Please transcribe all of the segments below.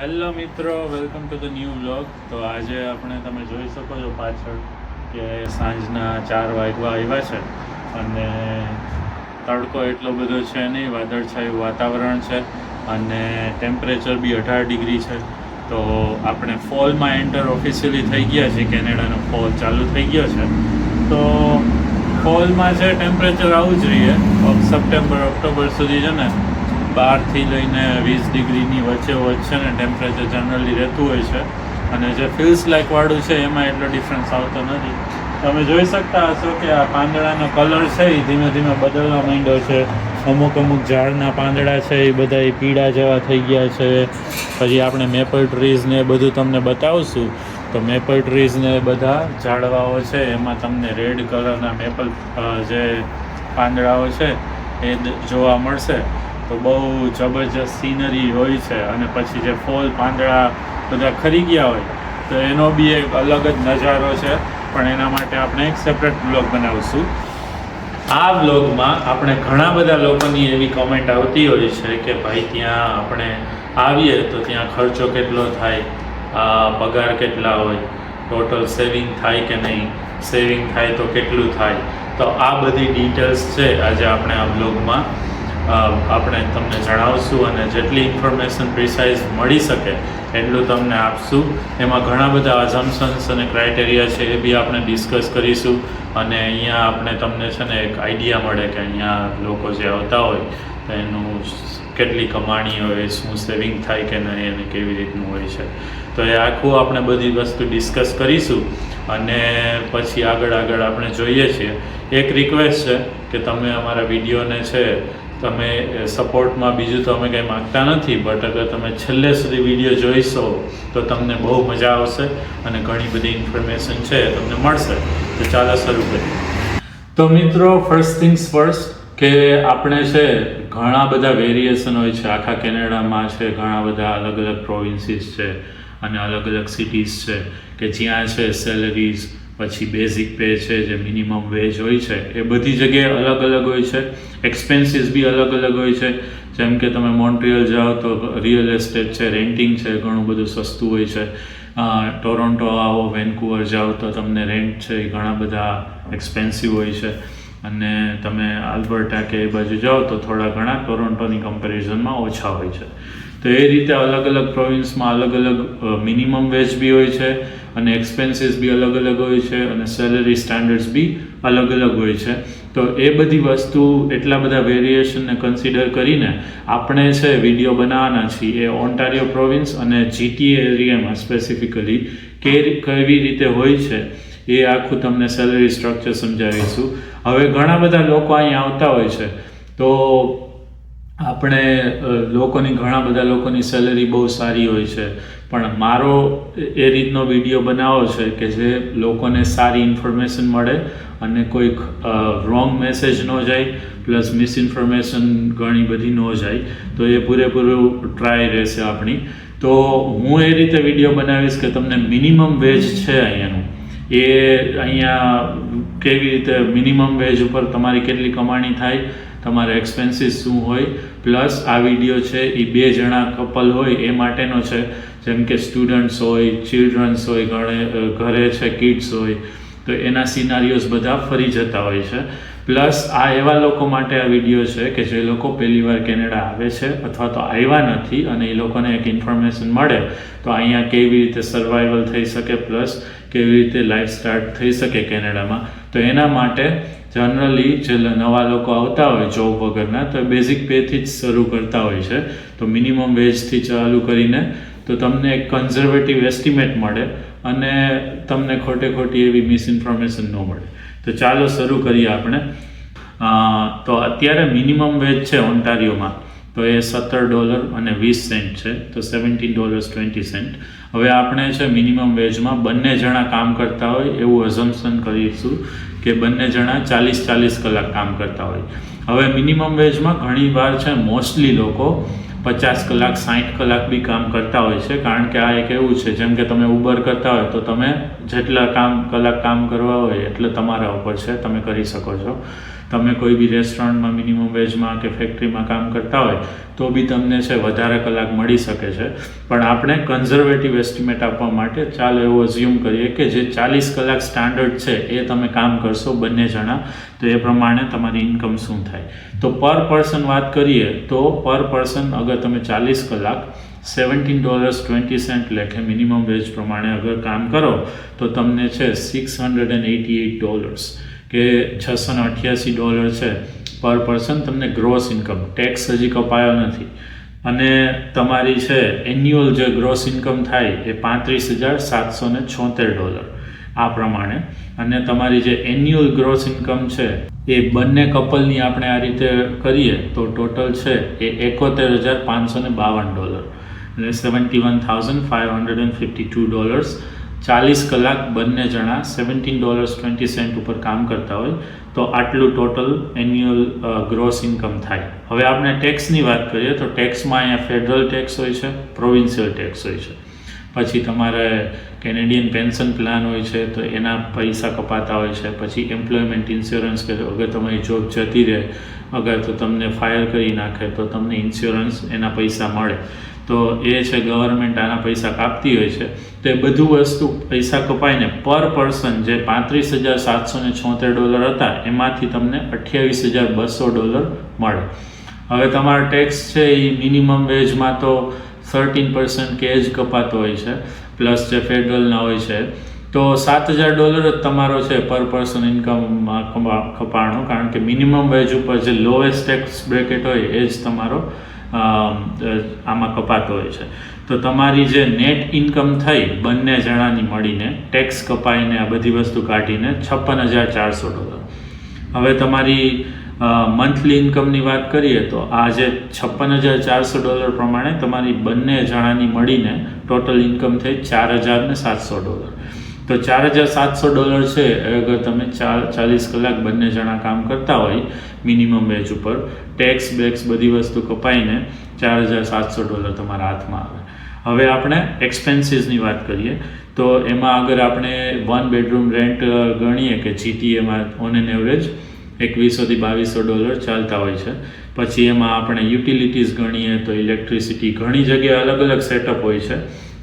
Hello મિત્રો. Welcome to the new vlog તો આજે આપણે તમે જોઈ શકો છો પાછળ કે સાંજના ચાર વાગવા આવ્યા છે અને તડકો એટલો બધો છે નહીં, વાદળછાયું વાતાવરણ છે અને ટેમ્પરેચર બી અઢાર ડિગ્રી છે. તો આપણે ફોલમાં એન્ટર ઓફિશિયલી થઈ ગયા છે કેનેડાનો ફોલ ચાલુ થઈ ગયો છે. તો ફોલમાં છે ટેમ્પરેચર આવું જ રહીએ સપ્ટેમ્બર ઓક્ટોબર સુધી છે ને બારથી લઈને વીસ ડિગ્રીની વચ્ચે વચ્ચે ને ટેમ્પરેચર જનરલી રહેતું હોય છે. અને જે ફીલ્સ લાઇક વાળું છે, એમાં એટલો ડિફરન્સ આવતો નથી. તમે જોઈ શકતા હશો કે આ પાંદડાનો કલર છે એ ધીમે ધીમે બદલવા માંડ્યો છે. અમુક અમુક ઝાડના પાંદડા છે એ બધા એ પીળા જેવા થઈ ગયા છે. પછી આપણે મેપલ ટ્રીઝને એ બધું તમને બતાવશું. તો મેપલ ટ્રીઝને એ બધા ઝાડવાઓ છે, એમાં તમને રેડ કલરના મેપલ જે પાંદડાઓ છે, એ જોવા મળશે. તો બહુ જબરજસ્ત સીનરી હોય છે. અને પછી જે ફોલ, પાંદડા બધા ખરી ગયા હોય, તો એનો બી એક અલગ જ નજારો છે. પણ એના માટે આપણે એક સેપરેટ બ્લોગ બનાવીશું. આ બ્લોગમાં આપણે ઘણા બધા લોકોની એવી કોમેન્ટ આવતી હોય છે કે ભાઈ ત્યાં આપણે આવીએ તો ત્યાં ખર્ચો કેટલો થાય પગાર કેટલા હોય ટોટલ સેવિંગ થાય કે નહીં સેવિંગ થાય તો કેટલું થાય. તો આ બધી ડિટેલ્સ છે આજે આપણે આ બ્લોગમાં આપણે તમને જણાવશું અને જેટલી ઇન્ફોર્મેશન પ્રિસાઇઝ મળી શકે એટલું તમને આપશું. એમાં ઘણા બધા અઝમ્પશન્સ અને ક્રાઇટેરિયા છે એ બી આપણે ડિસ્કસ કરીશું અને અહીંયા આપણે તમને છે ને એક આઈડિયા મળે કે અહીંયા લોકો જે આવતા હોય, તો એનું કેટલી કમાણી હોય, શું સેવિંગ થાય કે નહીં અને કેવી રીતનું હોય છે. તો એ આખું આપણે બધી વસ્તુ ડિસ્કસ કરીશું અને પછી આગળ આગળ આપણે જોઈએ છીએ. એક રિક્વેસ્ટ છે કે તમે અમારા વિડીયોને છે તમે સપોર્ટમાં બીજું તો અમે કંઈ માગતા નથી બટ અગર તમે છેલ્લે સુધી વીડિયો જોઈશો, તો તમને બહુ મજા આવશે અને ઘણી બધી ઇન્ફોર્મેશન છે તમને મળશે. તો ચાલો શરૂ કરીએ. તો મિત્રો ફર્સ્ટ થિંગ્સ ફર્સ્ટ કે આપણે છે, ઘણા બધા વેરિએશન હોય છે. આખા કેનેડામાં છે, ઘણા બધા અલગ અલગ પ્રોવિન્સીસ છે અને અલગ અલગ સિટીઝ છે, કે જ્યાં છે સેલરીઝ પછી બેઝિક પે છે, જે મિનિમમ વેજ હોય છે, એ બધી જગ્યાએ અલગ અલગ હોય છે. એક્સપેન્સીસ બી અલગ અલગ હોય છે. જેમ કે તમે મોન્ટ્રિયલ જાઓ તો રિયલ એસ્ટેટ છે રેન્ટિંગ છે, ઘણું બધું સસ્તું હોય છે. ટોરોન્ટો આવો વેન્કુવર જાઓ તો તમને રેન્ટ છે, એ ઘણા બધા એક્સપેન્સિવ હોય છે. અને તમે આલ્બર્ટા કે એ બાજુ જાઓ તો થોડા ઘણા ટોરોન્ટોની કમ્પેરિઝનમાં ઓછા હોય છે. તો એ રીતે અલગ અલગ પ્રોવિન્સમાં અલગ અલગ મિનિમમ વેજ બી હોય છે. અને એક્સપેન્સીસ બી અલગ અલગ હોય છે અને સેલરી સ્ટાન્ડર્ડ્સ બી અલગ અલગ હોય છે. તો એ બધી વસ્તુ એટલા બધા વેરિએશનને કન્સિડર કરીને આપણે છે વીડિયો બનાવવાના છીએ એ ઓન્ટારિયો પ્રોવિન્સ અને જીટીએ એરિયામાં સ્પેસિફિકલી કે કેવી રીતે હોય છે એ આખું તમને સેલરી સ્ટ્રક્ચર સમજાવીશું. હવે ઘણા બધા લોકો અહીંયા આવતા હોય છે. તો આપણે લોકોની, ઘણા બધા લોકોની સેલરી બહુ સારી હોય છે. પણ મારો એ રીતનો વીડિયો બનાવો છે કે જે લોકોને સારી ઇન્ફોર્મેશન મળે અને કોઈક રોંગ મેસેજ ન જાય પ્લસ મિસઇન્ફોર્મેશન ઘણી બધી ન જાય, તો એ પૂરેપૂરું ટ્રાય રહેશે આપણી. તો હું એ રીતે વીડિયો બનાવીશ કે તમને મિનિમમ વેજ છે અહીંયાનું. એ અહીંયા કેવી રીતે મિનિમમ વેજ ઉપર તમારી કેટલી કમાણી થાય તમારા એક્સપેન્સીસ શું હોય પ્લસ આ વીડિયો છે એ બે જણા કપલ હોય, એ માટેનો છે. જેમ કે સ્ટુડન્ટ્સ હોય ચિલ્ડ્રન્સ હોય, ઘણે ઘરે છે કિડ્સ હોય. તો એના સિનારીઓઝ બધા ફરી જતા હોય છે. પ્લસ આ એવા લોકો માટે આ વીડિયો છે કે જે લોકો પહેલી વાર કેનેડા આવે છે અથવા તો આવ્યા નથી અને એ લોકોને એક ઇન્ફોર્મેશન મળે, તો અહીંયા કેવી રીતે સર્વાઈવલ થઈ શકે પ્લસ કેવી રીતે લાઈફ સ્ટાર્ટ થઈ શકે કેનેડામાં. તો એના માટે જનરલી જે નવા લોકો આવતા હોય જોબ વગરના, તો બેઝિક પેથી જ શરૂ કરતા હોય છે. તો મિનિમમ વેજથી ચાલુ કરીને તો તમને એક કન્ઝર્વેટિવ એસ્ટિમેટ મળે અને તમને ખોટે ખોટી એવી મિસઇન્ફોર્મેશન ન મળે. તો ચાલો શરૂ કરીએ આપણે. તો અત્યારે મિનિમમ વેજ છે ઓન્ટારિયોમાં તો એ સત્તર ડોલર અને વીસ સેન્ટ છે, તો સેવન્ટીન ડોલર્સ ટ્વેન્ટી સેન્ટ હવે આપણે છે મિનિમમ વેજમાં બંને જણા કામ કરતા હોય એવું અઝમ્પશન કરીશું કે બંને જણા ચાલીસ ચાલીસ કલાક કામ કરતા હોય. હવે મિનિમમ વેજમાં ઘણી વાર છે મોસ્ટલી લોકો પચાસ કલાક સાઠ કલાક બી કામ કરતા હોય છે, કારણ કે આ એક એવું છે, જેમ કે તમે ઉબર કરતા હોય તો તમે જેટલા કામ, કલાક કામ કરવા હોય એટલે તમારા ઉપર છે, તમે કરી શકો છો. તમે કોઈ બી રેસ્ટોરન્ટમાં મિનિમમ વેજમાં કે ફેક્ટરીમાં કામ કરતા હોય, તો બી તમને છે વધારે કલાક મળી શકે છે. પણ આપણે કન્ઝર્વેટિવ એસ્ટિમેટ આપવા માટે ચાલો એવું અઝ્યુમ કરીએ કે જે ચાલીસ કલાક સ્ટાન્ડર્ડ છે એ તમે કામ કરશો બંને જણા, તો એ પ્રમાણે તમારી ઇન્કમ શું થાય. તો પર પર્સન વાત કરીએ, તો પર પર્સન અગર તમે ચાલીસ કલાક સેવન્ટીન ડોલર્સ ટ્વેન્ટી સેન્ટ લેખે મિનિમમ વેજ પ્રમાણે અગર કામ કરો, તો તમને છે six hundred and eighty eight dollars કે છસો ને અઠ્યાસી ડોલર છે પર પર્સન તમને ગ્રોસ ઇન્કમ ટેક્સ હજી કપાયો નથી. અને તમારી છે એન્યુઅલ જે ગ્રોસ ઇન્કમ થાય એ પાંત્રીસ હજાર સાતસો ને છોતેર ડોલર આ પ્રમાણે. અને તમારી જે એન્યુઅલ ગ્રોસ ઇન્કમ છે એ બંને કપલની આપણે આ રીતે કરીએ તો ટોટલ છે એ એકોતેર હજાર પાંચસો ને બાવન ડોલર અને seventy one thousand five hundred and fifty two dollars ચાલીસ કલાક બંને જણા સેવન્ટીન ડોલર્સ ટ્વેન્ટી સેન્ટ ઉપર કામ કરતા હોય, તો આટલું ટોટલ એન્યુઅલ ગ્રોસ ઇન્કમ થાય. હવે આપણે ટેક્સની વાત કરીએ, તો ટેક્સમાં અહીંયા ફેડરલ ટેક્સ હોય છે પ્રોવિન્શિયલ ટેક્સ હોય છે. પછી તમારે કેનેડિયન પેન્શન પ્લાન હોય છે, તો એના પૈસા કપાતા હોય છે. પછી એમ્પ્લોયમેન્ટ ઇન્સ્યોરન્સ કે અગર તમારી જોબ જતી રહે, અગર તો તમને ફાયર કરી નાખે, તો તમને ઇન્સ્યોરન્સ એના પૈસા મળે. તો એ છે ગવર્મેન્ટ આના પૈસા કાપતી હોય છે. તો એ બધું વસ્તુ પૈસા કપાઈને પર પર્સન જે પાંત્રીસ હજાર સાતસો ને છોતેર ડોલર હતા, એમાંથી તમને અઠ્યાવીસ હજાર બસો ડોલર મળે. હવે તમારો ટેક્સ છે એ મિનિમમ વેજમાં તો થર્ટીન પર્સન્ટ કે જ કપાતો હોય છે પ્લસ જે ફેડરલના હોય છે, તો સાત હજાર ડોલર જ તમારો છે પર પર્સન ઇન્કમમાં કપાણો. કારણ કે મિનિમમ વેજ ઉપર જે લોએસ્ટ ટેક્સ બ્રેકેટ હોય એ જ તમારો આમાં કપાતો હોય છે. તો તમારી જે નેટ ઇન્કમ થઈ, બંને જણાની મળીને ટેક્સ કપાઈને આ બધી વસ્તુ કાઢીને છપ્પન હજાર ચારસો ડોલર. હવે તમારી મંથલી ઇન્કમની વાત કરીએ તો આ જે છપ્પન હજાર ચારસો ડોલર પ્રમાણે તમારી બંને જણાની મળીને ટોટલ ઇન્કમ થઈ ચાર હજાર ને સાતસો ડોલર. તો ચાર હજાર સાતસો ડોલર છે. અગર તમે ચાર, ચાલીસ કલાક બંને જણા કામ કરતા હોય મિનિમમ વેજ ઉપર ટેક્સ બેક્સ બધી વસ્તુ કપાઈને ચાર હજાર સાતસો ડોલર તમારા હાથમાં આવે. હવે આપણે એક્સપેન્સીસની વાત કરીએ, તો એમાં અગર આપણે વન બેડરૂમ રેન્ટ ગણીએ કે જીટીએમાં ઓન એન એવરેજ એકવીસોથી બાવીસો ડોલર ચાલતા હોય છે. પછી એમાં આપણે યુટિલિટીઝ ગણીએ તો ઇલેક્ટ્રિસિટી ઘણી જગ્યાએ અલગ અલગ સેટઅપ હોય છે.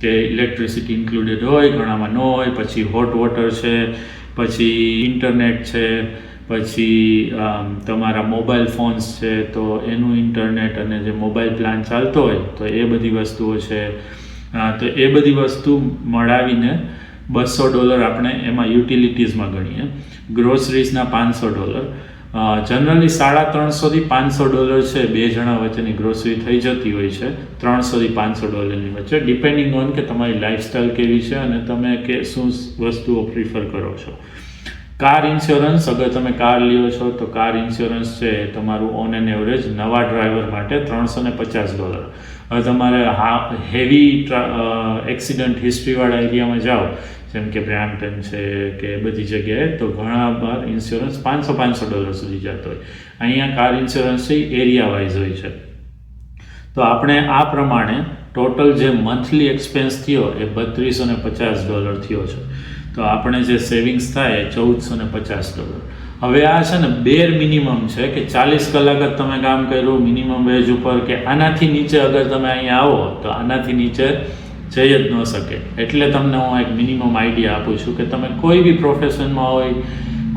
કે ઇલેક્ટ્રિસિટી ઇન્ક્લુડેડ હોય, ઘણામાં ન હોય, પછી હોટ વોટર છે, પછી ઇન્ટરનેટ છે, પછી તમારા મોબાઈલ ફોન્સ છે, તો એનું ઇન્ટરનેટ અને જે મોબાઈલ પ્લાન ચાલતો હોય, તો એ બધી વસ્તુઓ છે. તો એ બધી વસ્તુ મળાવીને બસો ડોલર આપણે એમાં યુટિલિટીઝમાં ગણીએ. ગ્રોસરીઝના પાંચસો ડોલર જનરલી સાડા ત્રણસોથી પાંચસો ડોલર છે, બે જણા વચ્ચેની ગ્રોસરી થઈ જતી હોય છે, ત્રણસોથી પાંચસો ડોલરની વચ્ચે ડિપેન્ડિંગ ઓન કે તમારી લાઈફસ્ટાઈલ કેવી છે અને તમે કે શું વસ્તુઓ પ્રિફર કરો છો. કાર ઇન્સ્યોરન્સ અગર તમે કાર લ્યો છો, તો કાર ઇન્સ્યોરન્સ છે, એ તમારું ઓન એન એવરેજ નવા ડ્રાઈવર માટે ત્રણસો ને પચાસ ડોલર. હવે તમારે હા હેવી એક્સિડન્ટ હિસ્ટ્રીવાળા એરિયામાં જાઓ જેમ કે બ્રામ્પટન છે કે બધી જગ્યાએ, તો ઘણા બાર ઇન્સ્યોરન્સ પાંચસો પાંચસો ડોલર સુધી જતો હોય. અહીંયા કાર ઇન્સ્યોરન્સ છે એરિયા વાઇઝ હોય છે. તો આપણે આ પ્રમાણે ટોટલ જે મંથલી એક્સપેન્સ થયો, એ બત્રીસો ને પચાસ ડોલર થયો છે. તો આપણે જે સેવિંગ્સ થાય, એ ચૌદસો ને પચાસ ડોલર હવે આ છે ને બેર મિનિમમ છે કે ચાલીસ કલાક જ તમે કામ કર્યું મિનિમમ વેજ ઉપર કે આનાથી નીચે અગર તમે અહીંયા આવો, તો આનાથી નીચે જઈ જ ન શકે. એટલે તમને હું એક મિનિમમ આઈડિયા આપું છું કે તમે કોઈ બી પ્રોફેશનમાં હોય,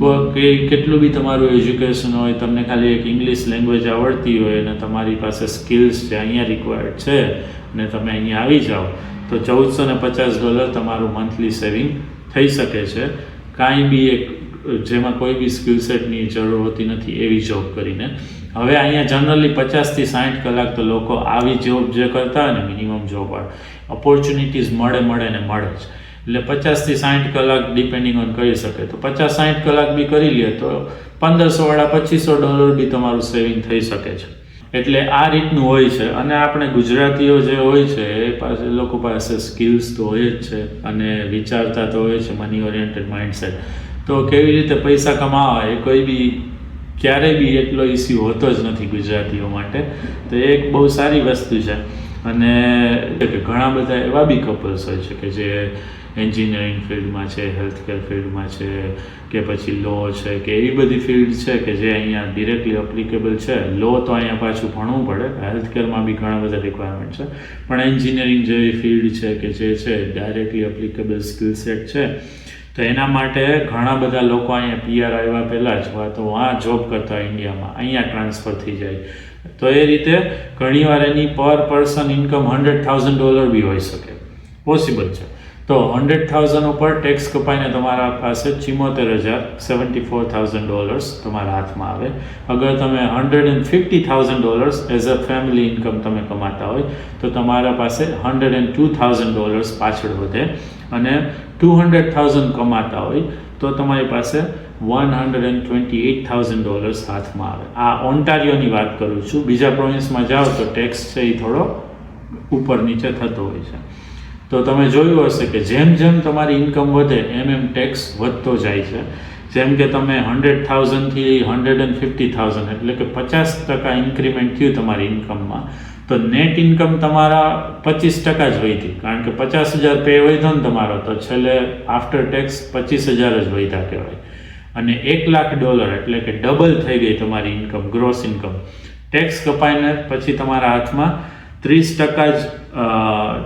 કોઈ કેટલું બી તમારું એજ્યુકેશન હોય, તમને ખાલી એક ઇંગ્લિશ લેંગ્વેજ આવડતી હોય અને તમારી પાસે સ્કિલ્સ છે અહીંયા રિક્વાયર્ડ છે અને તમે અહીંયા આવી જાઓ, તો ચૌદસો ને પચાસ ડોલર તમારું મંથલી સેવિંગ થઈ શકે છે. કાંઈ બી એક જેમાં કોઈ બી સ્કિલ સેટની જરૂર હોતી નથી એવી જોબ કરીને. હવે અહીંયા જનરલી પચાસથી સાઠ કલાક તો લોકો આવી જોબ જે કરતા હોય ને મિનિમમ જોબ ઓપોર્ચ્યુનિટીઝ મળે મળે ને મળે જ. એટલે પચાસથી સાઠ કલાક ડિપેન્ડિંગ ઓન કરી શકે. તો પચાસ સાઠ કલાક બી કરી લે તો પંદરસો વાળા પચીસો ડોલર બી તમારું સેવિંગ થઈ શકે છે. એટલે આ રીતનું હોય છે. અને આપણે ગુજરાતીઓ જે હોય છે, એ પાસે, લોકો પાસે સ્કિલ્સ તો હોય જ છે અને વિચારતા તો હોય છે મની ઓરિએન્ટેડ માઇન્ડસેટ તો કેવી રીતે પૈસા કમાવા, એ કોઈ બી ક્યારેય બી એટલો ઇસ્યુ હોતો જ નથી ગુજરાતીઓ માટે. તો એ એક બહુ સારી વસ્તુ છે. અને ઘણા બધા એવા બી કપલ્સ હોય છે કે જે એન્જિનિયરિંગ ફિલ્ડમાં છે હેલ્થકેર ફિલ્ડમાં છે, કે પછી લો છે, કે એવી બધી ફિલ્ડ છે કે જે અહીંયા ડિરેક્ટલી એપ્લિકેબલ છે. લો તો અહીંયા પાછું ભણવું પડે. હેલ્થકેરમાં બી ઘણા બધા રિક્વાયરમેન્ટ છે. પણ એન્જિનિયરિંગ જેવી ફિલ્ડ છે કે જે છે ડાયરેક્ટલી એપ્લિકેબલ સ્કિલ સેટ છે. તો એના માટે ઘણા બધા લોકો અહીંયા પીઆર આવ્યા પહેલાં જ તો આ જોબ કરતા ઇન્ડિયામાં અહીંયા ટ્રાન્સફર થઈ જાય. તો એ રીતે ઘણીવાર એની પર person income hundred thousand dollar બી હોઈ શકે. પોસિબલ છે. તો હંડ્રેડ થાઉઝન્ડ ઉપર ટેક્સ કપાઈને તમારા પાસે ચિમોતેર હજાર સેવન્ટી ફોર થાઉઝન્ડ ડોલર્સ તમારા હાથમાં આવે. અગર તમે hundred and fifty thousand dollars as a family income તમે કમાતા હોય, તો તમારા પાસે hundred and two thousand dollars પાછળ વધે. અને ટુ હંડ્રેડ થાઉઝન્ડ કમાતા હોય, તો તમારી પાસે one hundred and twenty eight thousand dollars હાથમાં આવે. આ ઓન્ટારિયોની વાત કરું છું. બીજા પ્રોવિન્સમાં જાઓ તો ટેક્સ છે એ થોડો ઉપર નીચે થતો હોય છે. તો તમે જોયું હશે કે જેમ જેમ તમારી ઇન્કમ વધે, એમ એમ ટેક્સ વધતો જાય છે. જેમ કે તમે હંડ્રેડ થાઉઝન્ડથી હંડ્રેડ એન્ડ ફિફ્ટી થાઉઝન્ડ એટલે કે પચાસ ટકા ઇન્ક્રીમેન્ટ થયું તમારી ઇન્કમમાં તો નેટ ઇન્કમ તમારા પચીસ ટકા જ વધી કારણ કે પચાસ હજાર પે વધ્યો ને તમારો, તો છેલ્લે આફ્ટર ટેક્સ પચીસ હજાર જ વધ્યા કહેવાય. અને એક લાખ ડોલર એટલે કે ડબલ થઈ ગઈ તમારી ઇન્કમ ગ્રોસ ઇન્કમ ટેક્સ કપાઈને પછી તમારા હાથમાં ત્રીસ ટકા જ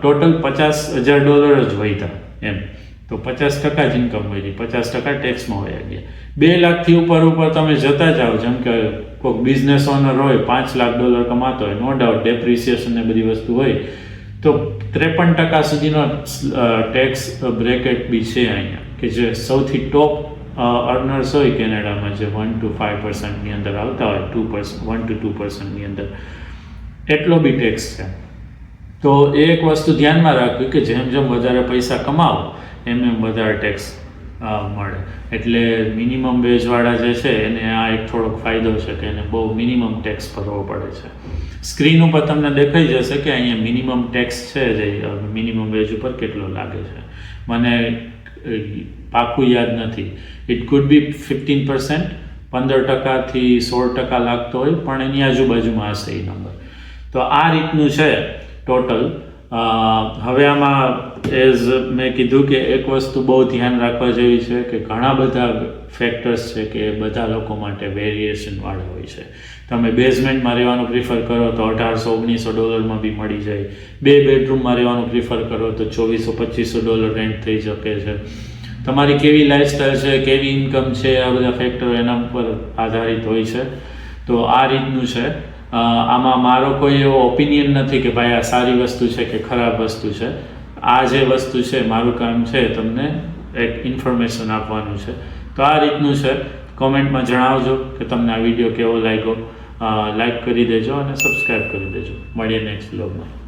ટોટલ પચાસ હજાર ડોલર જ વધ્યા એમ. તો પચાસ ટકા જ ઇન્કમ વધી પચાસ ટકા ટેક્સમાં વયા ગયા. બે લાખથી ઉપર ઉપર તમે જતા જાઓ, જેમ કે કોઈક બિઝનેસ ઓનર હોય, પાંચ લાખ ડોલર કમાતો હોય નો ડાઉટ ડેપ્રિસિએશન ને બધી વસ્તુ હોય, તો ત્રેપન ટકા સુધીનો ટેક્સ બ્રેકેટ બી છે અહીંયા, કે જે સૌથી ટોપ અર્નર્સ હોય કેનેડામાં જે વન ટુ ફાઇવ પર્સન્ટની અંદર આવતા હોય two percent one two two પર્સન્ટની અંદર, એટલો બી ટેક્સ છે. તો એ એક વસ્તુ ધ્યાનમાં રાખવી કે જેમ જેમ વધારે પૈસા કમાવો, એમ એમ વધારે ટેક્સ મળે. એટલે મિનિમમ વેજવાળા જે છે, એને આ એક થોડોક ફાયદો છે કે એને બહુ મિનિમમ ટેક્સ ભરવો પડે છે. સ્ક્રીન ઉપર તમને દેખાઈ જશે કે અહીંયા મિનિમમ ટેક્સ છે જે મિનિમમ વેજ ઉપર કેટલો લાગે છે. મને પાકું યાદ નથી. It could be fifteen percent પંદર ટકાથી સોળ ટકા લાગતો હોય, પણ એની આજુબાજુમાં હશે એ નંબર તો આ રીતનું છે ટોટલ હવે આમાં એઝ મેં કીધું કે એક વસ્તુ બહુ ધ્યાન રાખવા જેવી છે કે ઘણા બધા ફેક્ટર્સ છે કે બધા લોકો માટે વેરિએશનવાળા હોય છે. તમે બેઝમેન્ટમાં રહેવાનું પ્રિફર કરો તો અઢારસો, ઓગણીસો ડોલરમાં બી મળી જાય. બે બેડરૂમમાં રહેવાનું પ્રિફર કરો તો ચોવીસો, પચીસો ડોલર રેન્ટ થઈ શકે છે. તમારી કેવી લાઇફસ્ટાઈલ છે, કેવી ઇન્કમ છે, આ બધા ફેક્ટરો એના ઉપર આધારિત હોય છે. તો આ રીતનું છે. આમાં મારો કોઈ એવો ઓપિનિયન નથી કે ભાઈ આ સારી વસ્તુ છે કે ખરાબ વસ્તુ છે. આ જે વસ્તુ છે, મારું કામ છે તમને એક ઇન્ફોર્મેશન આપવાનું છે. તો આ રીતનું છે. કોમેન્ટમાં જણાવજો કે તમને આ વીડિયો કેવો લાગ્યો. લાઈક કરી દેજો અને સબસ્ક્રાઈબ કરી દેજો. મળીએ નેક્સ્ટ બ્લોગમાં